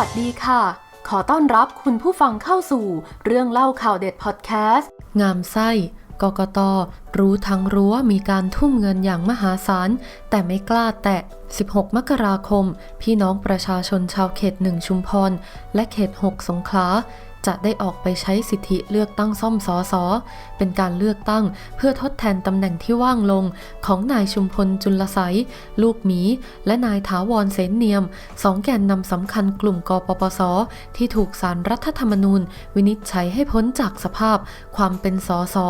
วัสดีค่ะ ขอต้อนรับคุณผู้ฟังเข้าสู่เรื่องเล่าข่าวเด็ดพอดแคสต์ งามไส้กกตรู้ทั้งรู้ว่ามีการทุ่มเงินอย่างมหาศาล แต่ไม่กล้าแตะ 16 มกราคม พี่น้องประชาชนชาวเขตหนึ่งชุมพร และเขต 6 สงขลา จะได้ออกไปใช้สิทธิเลือกตั้งซ่อมสอสอเป็นการเลือกตั้งเพื่อทดแทนตำแหน่งที่ว่างลงของนายชุมพลจุลไสยลูกหมี และนายถาวรเสนเนียมสองแกนนำสำคัญกลุ่มกปปส ที่ถูกสารรัฐธรรมนูญ วินิจฉัยให้พ้นจากสภาพความเป็นสอสอ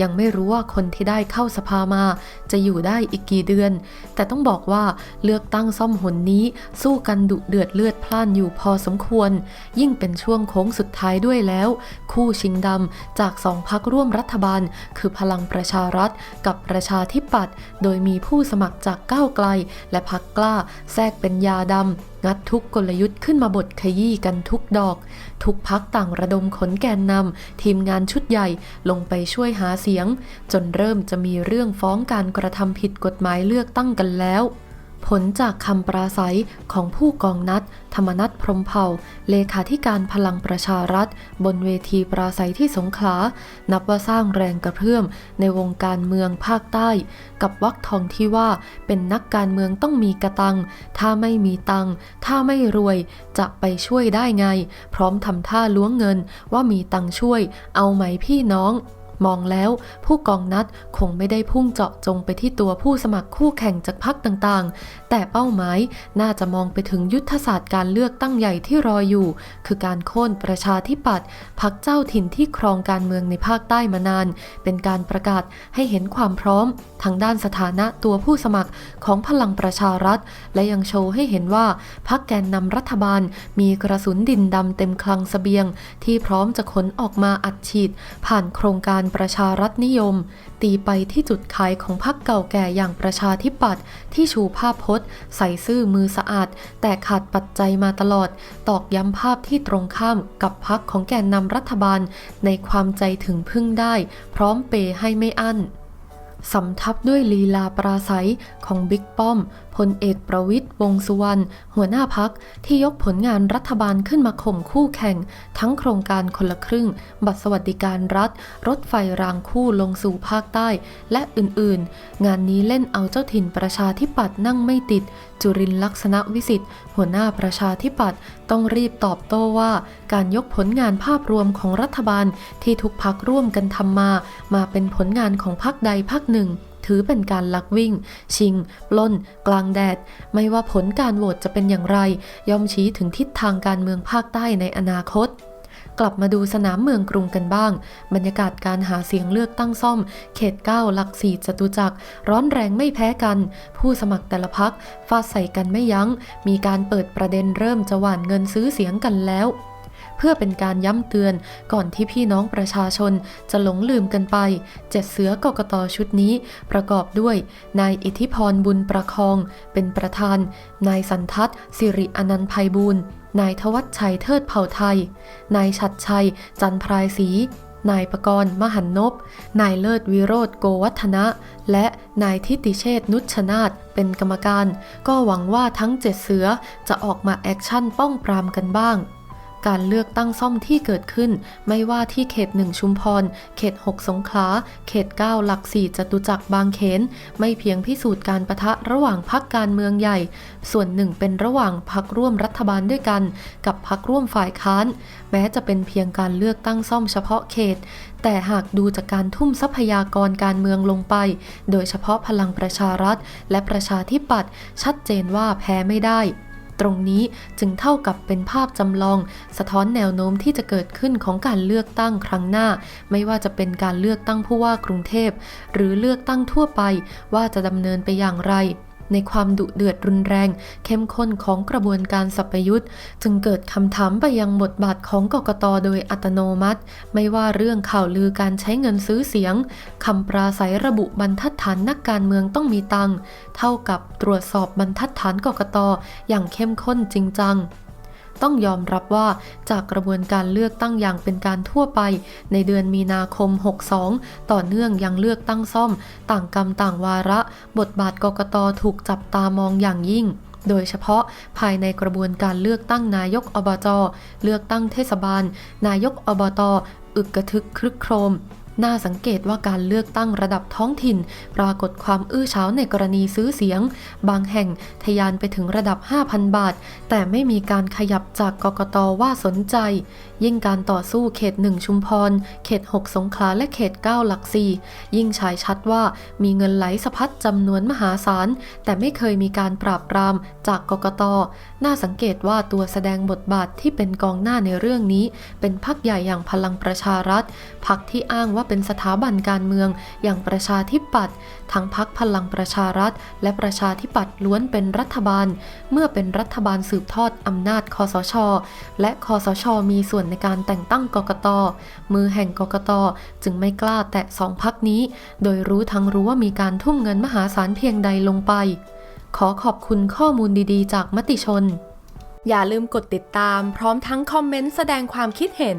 ยังไม่รู้ว่าคนที่ได้เข้าสภามา จะอยู่ได้อีกกี่เดือน แต่ต้องบอกว่าเลือกตั้งซ่อมหนนี้ สู้กันดุเดือดเลือดพล่านอยู่พอสมควร ยิ่งเป็นช่วงโค้งสุดท้ายด้วยแล้ว คู่ชิงดำจากสองพักร่วมรัฐบาล คือพลังประชารัฐกับประชาธิปัตย์โดยมีผู้สมัครจากก้าวไกล และพักกล้าแทรกเป็นยาดำงัดทุกกลยุทธ์ขึ้นมาบทขยี้กันทุกดอก ทุกพักต่างระดมขนแกนนำทีมงานชุดใหญ่ลงไปช่วยหาเสียง จนเริ่มจะมีเรื่องฟ้องการกระทำผิดกฎหมายเลือกตั้งกันแล้ว ผลจากคำปราศัยของผู้กองนัด ธรรมนัฐพรมเผ่า เลขาธิการพลังประชารัฐ บนเวทีปราศัยที่สงขลา นับว่าสร้างแรงกระเพื่อมในวงการเมืองภาคใต้ กับวักทองที่ว่าเป็นนักการเมืองต้องมีกระตัง ถ้าไม่มีตัง ถ้าไม่รวยจะไปช่วยได้ไง พร้อมทำท่าล้วงเงินว่ามีตังช่วย เอาไหมพี่น้อง มองแล้ว ผู้กองนัดคงไม่ได้พุ่งเจาะจงไปที่ตัวผู้สมัครคู่แข่งจากพรรคต่างๆ แต่เป้าหมายน่าจะมองไปถึงยุทธศาสตร์การเลือกตั้งใหญ่ที่รออยู่ คือการโค่นประชาธิปัตย์พรรคเจ้าถิ่นที่ครองการเมืองในภาคใต้มานาน เป็นการประกาศให้เห็นความพร้อมทางด้านสถานะตัวผู้สมัครของพลังประชารัฐ และยังโชว์ให้เห็นว่าพรรคแกนนำรัฐบาล มีกระสุนดินดำเต็มคลังสเสบียง ที่พร้อมจะขนออกมาอัดฉีด ผ่านโครงการประชารัฐนิยม ตีไปที่จุดขายของพรรคเก่าแก่อย่างประชาธิปัตย์ที่ชูภาพพจน์ ใส่ซื่อมือสะอาด แต่ขาดปัจจัยมาตลอด ตอกย้ำภาพที่ตรงข้ามกับพรรคของแกนนำรัฐบาล ในความใจถึงพึ่งได้ พร้อมเปย์ให้ไม่อั้นสำทับด้วยลีลาปราศัยของบิ๊กป้อมพลเอกประวิทย์วงสุวรรณหัวหน้าพักที่ยกผลงานรัฐบาลขึ้นมาข่มคู่แข่ง ทั้งโครงการคนละครึ่ง บัตรสวัสดิการรัฐ รถไฟรางคู่ลงสู่ภาคใต้ และอื่นๆ งานนี้เล่นเอาเจ้าถิ่นประชาธิปัตย์นั่งไม่ติด จุรินทร์ลักษณะวิสิทธิ์หัวหน้าประชาธิปัตย์ต้องรีบตอบโต้ว่าการยกผลงานภาพรวมของรัฐบาลที่ทุกพักร่วมกันทำมา มาเป็นผลงานของพักใดพักหนึ่ง ถือเป็นการลักวิ่ง ชิง ปล้น กลางแดด ไม่ว่าผลการโหวตจะเป็นอย่างไร ย่อมชี้ถึงทิศทางการเมืองภาคใต้ในอนาคตกลับมาดูสนามเมืองกรุงกันบ้าง บรรยากาศการหาเสียงเลือกตั้งซ่อม เขต 9 หลักสี่จตุจักร ร้อนแรงไม่แพ้กัน ผู้สมัครแต่ละพักฟาดใส่กันไม่ยัง้ง มีการเปิดประเด็นเริ่มจะหว่านเงินซื้อเสียงกันแล้ว เพื่อเป็นการย้ำเตือนก่อนที่พี่น้องประชาชนจะหลงลืมกันไปเจ็ดเสือกกตชุดนี้ประกอบด้วย นายอิทธิพรบุญประคอง เป็นประธาน นายสันทัศน์สิริอนันต์ภัยบูลย์นายทวัชชัยเทิดเผ่าไทย นายชัดชัย จันพรายศรีนายประกรณ์มหันนบ นายเลิศวิโรธโกวัฒนะ และนายทิติเชษนุชนาธเป็นกรรมการ ก็หวังว่าทั้งเจ็ดเสือจะออกมาแอคชั่นป้องปรามกันบ้าง การเลือกตั้งซ่อมที่เกิดขึ้น ไม่ว่าที่เขตหนึ่งชุมพร เขต 6 สงขลา เขต 9 หลักสี่จตุจักรบางเขน ไม่เพียงพิสูจน์การประทะระหว่างพักการเมืองใหญ่ ส่วนหนึ่งเป็นระหว่างพักร่วมรัฐบาลด้วยกัน กับพักร่วมฝ่ายค้าน แม้จะเป็นเพียงการเลือกตั้งซ่อมเฉพาะเขต แต่หากดูจากการทุ่มทรัพยากรการเมืองลงไป โดยเฉพาะพลังประชารัฐ และประชาธิปัตย์ชัดเจนว่าแพ้ไม่ได้ ตรงนี้จึงเท่ากับเป็นภาพจำลอง สะท้อนแนวโน้มที่จะเกิดขึ้นของการเลือกตั้งครั้งหน้า ไม่ว่าจะเป็นการเลือกตั้งผู้ว่ากรุงเทพ หรือเลือกตั้งทั่วไปว่าจะดำเนินไปอย่างไร ในความดุเดือดรุนแรง เข้มข้นของกระบวนการสัพยุทธ์จึงเกิดคำถามไปยังบทบาทของกกตโดยอัตโนมัติ ไม่ว่าเรื่องข่าวลือการใช้เงินซื้อเสียงคำปราศัยระบุบรรทัดฐานนักการเมืองต้องมีตังเท่ากับตรวจสอบบรรทัดฐานกกตอย่างเข้มข้นจริงจัง ต้องยอมรับว่าจากกระบวนการเลือกตั้งอย่างเป็นการทั่วไป ในเดือนมีนาคม 62 ต่อเนื่องยังเลือกตั้งซ่อม ต่างกรรมต่างวาระ บทบาทกกตถูกจับตามองอย่างยิ่งโดยเฉพาะภายในกระบวนการเลือกตั้งนายกอบจ เลือกตั้งเทศบาล นายกอบต อึกกระทึกครึกโครม น่าสังเกตว่าการเลือกตั้งระดับท้องถิ่น ปรากฏความอื้อเฉาในกรณีซื้อเสียง บางแห่งทะยานไปถึงระดับ 5,000 บาท แต่ไม่มีการขยับจากกกตว่าสนใจ ยิ่งการต่อสู้เขต 1 ชุมพร เขต 6 สงขลาและเขต 9 หลักสี่ยิ่งฉายชัดว่ามีเงินไหลสะพัดจำนวนมหาศาล แต่ไม่เคยมีการปราบปรามจากกกต น่าสังเกตว่าตัวแสดงบทบาทที่เป็นกองหน้าในเรื่องนี้ เป็นพักใหญ่อย่างพลังประชารัฐพักที่อ้างว่าเป็นสถาบันการเมือง อย่างประชาธิปัตย์ทั้งพักพลังประชารัฐ และประชาธิปัตย์ล้วนเป็นรัฐบาล เมื่อเป็นรัฐบาลสืบทอดอำนาจคอสช และคอสช มีส่วนในการแต่งตั้งกกต มือแห่งกกต จึงไม่กล้าแตะสองพักนี้ โดยรู้ทั้งรู้ว่ามีการทุ่มเงินมหาศาลเพียงใดลงไป ขอขอบคุณข้อมูลดีๆ จากมติชน อย่าลืมกดติดตาม พร้อมทั้งคอมเมนต์แสดงความคิดเห็น